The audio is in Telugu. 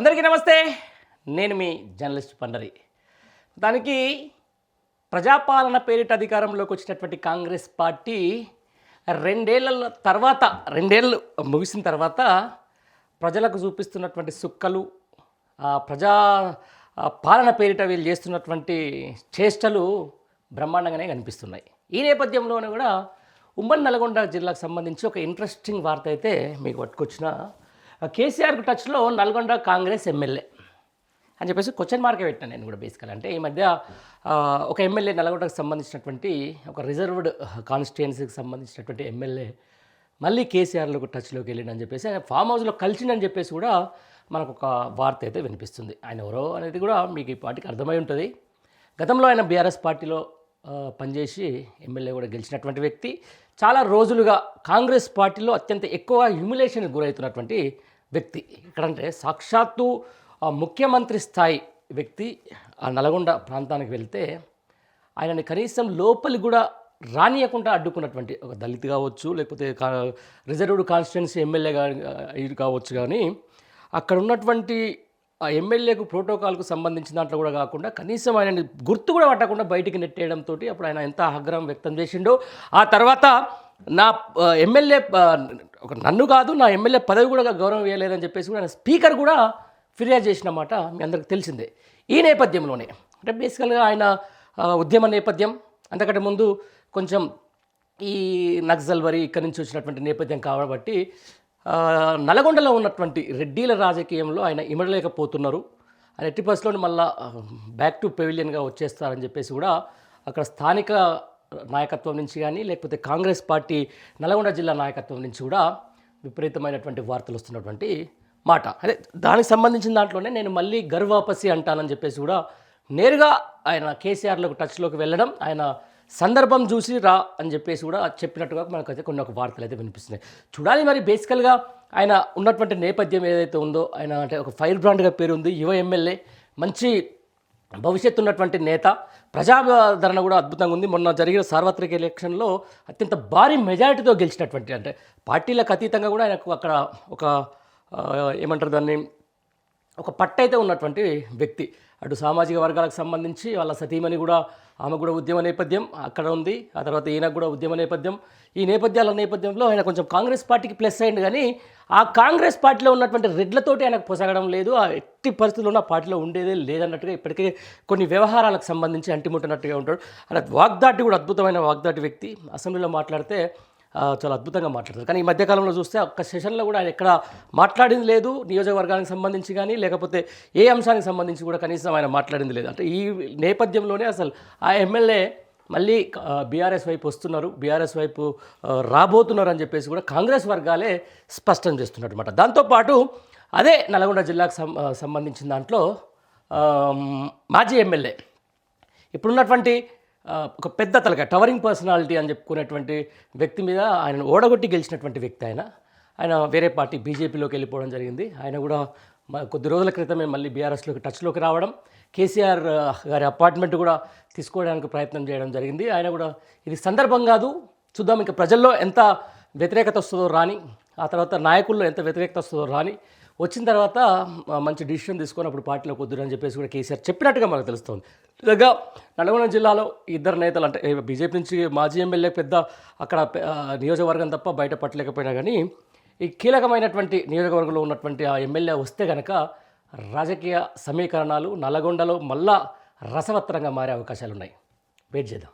అందరికీ నమస్తే. నేను మీ జర్నలిస్ట్ పండరి. దానికి ప్రజాపాలన పేరిట అధికారంలోకి వచ్చినటువంటి కాంగ్రెస్ పార్టీ రెండేళ్ళ తర్వాత రెండేళ్ళు ముగిసిన తర్వాత ప్రజలకు చూపిస్తున్నటువంటి సుక్కలు ప్రజా పాలన పేరిట వీళ్ళు చేస్తున్నటువంటి చేష్టలు బ్రహ్మాండంగానే కనిపిస్తున్నాయి. ఈ నేపథ్యంలోనే కూడా ఉమ్మడి నల్గొండ జిల్లాకు సంబంధించి ఒక ఇంట్రెస్టింగ్ వార్త అయితే మీకు పట్టుకొచ్చిన కేసీఆర్కు టచ్లో నల్గొండ కాంగ్రెస్ ఎమ్మెల్యే అని చెప్పేసి క్వశ్చన్ మార్కే పెట్టాను నేను కూడా బేసికల్ అంటే ఈ మధ్య ఒక ఎమ్మెల్యే నల్గొండకు సంబంధించినటువంటి ఒక రిజర్వ్డ్ కాన్స్టిట్యుయెన్సీకి సంబంధించినటువంటి ఎమ్మెల్యే మళ్ళీ కేసీఆర్లకు టచ్లోకి వెళ్ళిండని చెప్పేసి ఆయన ఫామ్ హౌస్లో కలిసిండని చెప్పేసి కూడా మనకు ఒక వార్త అయితే వినిపిస్తుంది. ఆయన ఎవరో అనేది కూడా మీకు ఈ పార్టీకి అర్థమై ఉంటుంది. గతంలో ఆయన బీఆర్ఎస్ పార్టీలో పనిచేసి ఎమ్మెల్యే కూడా గెలిచినటువంటి వ్యక్తి. చాలా రోజులుగా కాంగ్రెస్ పార్టీలో అత్యంత ఎక్కువ హ్యూమిలేషన్కి గురవుతున్నటువంటి వ్యక్తి. ఇక్కడంటే సాక్షాత్తు ముఖ్యమంత్రి స్థాయి వ్యక్తి ఆ నల్గొండ ప్రాంతానికి వెళ్తే ఆయనని కనీసం లోపలి కూడా రానియకుండా అడ్డుకున్నటువంటి ఒక దళిత్ కావచ్చు లేకపోతే రిజర్వ్డ్ కాన్స్టిట్యున్సీ ఎమ్మెల్యే కావచ్చు కానీ అక్కడ ఉన్నటువంటి ఆ ఎమ్మెల్యేకు ప్రోటోకాల్కు సంబంధించిన దాంట్లో కూడా కాకుండా కనీసం ఆయనని గుర్తు కూడా పట్టకుండా బయటికి నెట్టేయడంతో అప్పుడు ఆయన ఎంత ఆగ్రహం వ్యక్తం చేసిండో. ఆ తర్వాత నా ఎమ్మెల్యే ఒక నన్ను కాదు నా ఎమ్మెల్యే పదవి కూడా గౌరవం ఇవ్వలేదని చెప్పేసి కూడా ఆయన స్పీకర్ కూడా ఫిర్యాదు చేసిన మాట మీ అందరికి తెలిసిందే. ఈ నేపథ్యంలోనే అంటే బేసికల్గా ఆయన ఉద్యమ నేపథ్యం అంతకంటే ముందు కొంచెం ఈ నక్సల్ వరి ఇక్కడి నుంచి వచ్చినటువంటి నేపథ్యం కాబట్టి నల్గొండలో ఉన్నటువంటి రెడ్డిల రాజకీయంలో ఆయన ఇమడలేకపోతున్నారు. ఆయన ఎట్టి పరిస్థితుల్లో మళ్ళీ బ్యాక్ టు పెవిలియన్గా వచ్చేస్తారని చెప్పేసి కూడా అక్కడ స్థానిక నాయకత్వం నుంచి కానీ లేకపోతే కాంగ్రెస్ పార్టీ నల్గొండ జిల్లా నాయకత్వం నుంచి కూడా విపరీతమైనటువంటి వార్తలు వస్తున్నటువంటి మాట. అదే దానికి సంబంధించిన దాంట్లోనే నేను మళ్ళీ గర్వాపసి అంటానని చెప్పేసి కూడా నేరుగా ఆయన కేసీఆర్లకు టచ్లోకి వెళ్ళడం ఆయన సందర్భం చూసి రా అని చెప్పేసి కూడా చెప్పినట్టుగా మనకైతే కొన్ని ఒక వార్తలు అయితే వినిపిస్తున్నాయి. చూడాలి మరి బేసికల్గా ఆయన ఉన్నటువంటి నేపథ్యం ఏదైతే ఉందో ఆయన అంటే ఒక ఫైర్ బ్రాండ్గా పేరు ఉంది యువ ఎమ్మెల్యే మంచి భవిష్యత్తు ఉన్నటువంటి నేత ప్రజాదరణ కూడా అద్భుతంగా ఉంది. మొన్న జరిగిన సార్వత్రిక ఎలక్షన్లో అత్యంత భారీ మెజారిటీతో గెలిచినటువంటి అంటే పార్టీలకు అతీతంగా కూడా ఆయనకు అక్కడ ఒక ఏమంటారు దాన్ని ఒక పట్టయితే ఉన్నటువంటి వ్యక్తి. అటు సామాజిక వర్గాలకు సంబంధించి వాళ్ళ సతీమణి కూడా ఆమె కూడా ఉద్యమ నేపథ్యం అక్కడ ఉంది. ఆ తర్వాత ఈయనకు కూడా ఉద్యమ నేపథ్యం. ఈ నేపథ్యాల నేపథ్యంలో ఆయన కొంచెం కాంగ్రెస్ పార్టీకి ప్లస్ అయింది కానీ ఆ కాంగ్రెస్ పార్టీలో ఉన్నటువంటి రెడ్లతోటి ఆయనకు పొసగడం లేదు ఆ ఎట్టి పరిస్థితుల్లో ఆ పార్టీలో ఉండేదే లేదన్నట్టుగా ఇప్పటికే కొన్ని వ్యవహారాలకు సంబంధించి అంటిముట్టినట్టుగా ఉంటాడు. అలా వాగ్దాటి కూడా అద్భుతమైన వాగ్దాటి వ్యక్తి అసెంబ్లీలో మాట్లాడితే చాలా అద్భుతంగా మాట్లాడతారు కానీ ఈ మధ్యకాలంలో చూస్తే ఒక్క సెషన్లో కూడా ఆయన ఎక్కడ మాట్లాడింది లేదు నియోజకవర్గానికి సంబంధించి కానీ లేకపోతే ఏ అంశానికి సంబంధించి కూడా కనీసం ఆయన మాట్లాడింది లేదు. అంటే ఈ నేపథ్యంలోనే అసలు ఆ ఎమ్మెల్యే మళ్ళీ బీఆర్ఎస్ వైపు వస్తున్నారు. బీఆర్ఎస్ వైపు రాబోతున్నారు అని చెప్పేసి కూడా కాంగ్రెస్ వర్గాలే స్పష్టం చేస్తున్నారు అనమాట దాంతోపాటు అదే నల్గొండ జిల్లాకు సం- సంబంధించిన దాంట్లో మాజీ ఎమ్మెల్యే ఇప్పుడున్నటువంటి ఒక పెద్ద తలక టవరింగ్ పర్సనాలిటీ అని చెప్పుకునేటువంటి వ్యక్తి మీద ఆయన ఓడగొట్టి గెలిచినటువంటి వ్యక్తి ఆయన. ఆయన వేరే పార్టీ బీజేపీలోకి వెళ్ళిపోవడం జరిగింది. ఆయన కూడా కొద్ది రోజుల క్రితమే మళ్ళీ బీఆర్ఎస్లోకి టచ్లోకి రావడం కేసీఆర్ గారి అపార్ట్మెంట్ కూడా తీసుకోవడానికి ప్రయత్నం చేయడం జరిగింది. ఆయన కూడా ఇది సందర్భం కాదు చూద్దాం ఇంకా ప్రజల్లో ఎంత వ్యతిరేకత వస్తుందో రాని ఆ తర్వాత నాయకుల్లో ఎంత వ్యతిరేకత వస్తుందో రాని వచ్చిన తర్వాత మంచి డిసిషన్ తీసుకొని అప్పుడు పార్టీలో కొద్దురు చెప్పేసి కూడా కేసీఆర్ చెప్పినట్టుగా మనకు తెలుస్తుంది. ఇలాగా నల్గొండ జిల్లాలో ఇద్దరు నేతలు అంటే బీజేపీ నుంచి మాజీ ఎమ్మెల్యే పెద్ద అక్కడ నియోజకవర్గం తప్ప బయట పట్టలేకపోయినా కానీ ఈ కీలకమైనటువంటి నియోజకవర్గంలో ఉన్నటువంటి ఆ ఎమ్మెల్యే వస్తే కనుక రాజకీయ సమీకరణాలు నల్గొండలో మళ్ళా రసవత్తరంగా మారే అవకాశాలు ఉన్నాయి వెయిట్ చేద్దాం.